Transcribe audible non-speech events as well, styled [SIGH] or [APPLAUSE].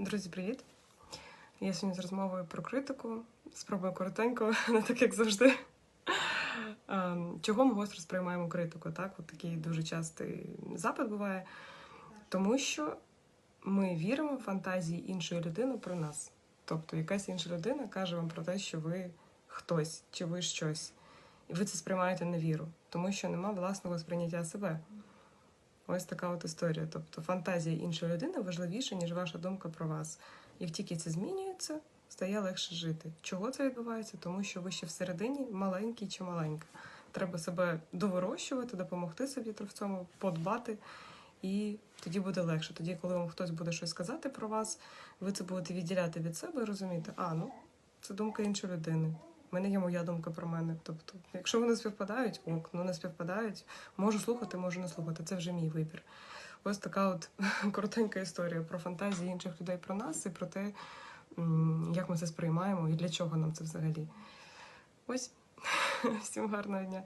Друзі, привіт! Я сьогодні з розмовою про критику. Спробую коротенько, [LAUGHS] не так як завжди. Ем, Чого ми гостро сприймаємо критику? Так, от такий дуже частий запит буває. Тому що ми віримо в фантазії іншої людини про нас. Тобто якась інша людина каже вам про те, що ви хтось чи ви щось. І ви це сприймаєте на віру, тому що нема власного сприйняття себе. Ось така от історія. Тобто фантазія іншої людини важливіша, ніж ваша думка про вас. Як тільки це змінюється, стає легше жити. Чого це відбувається? Тому що ви ще всередині маленький чи маленька. Треба себе довирощувати, допомогти собі в цьому, подбати, і тоді буде легше. Тоді, коли вам хтось буде щось сказати про вас, ви це будете відділяти від себе і розуміти, а ну це думка іншої людини. Мене є моя думка про мене. Тобто, якщо вони співпадають, ок, ну не співпадають, можу слухати, можу не слухати. Це вже мій вибір. Ось така от [LAUGHS] коротенька історія про фантазії інших людей про нас і про те, як ми це сприймаємо і для чого нам це взагалі. Ось [LAUGHS] всім гарного дня.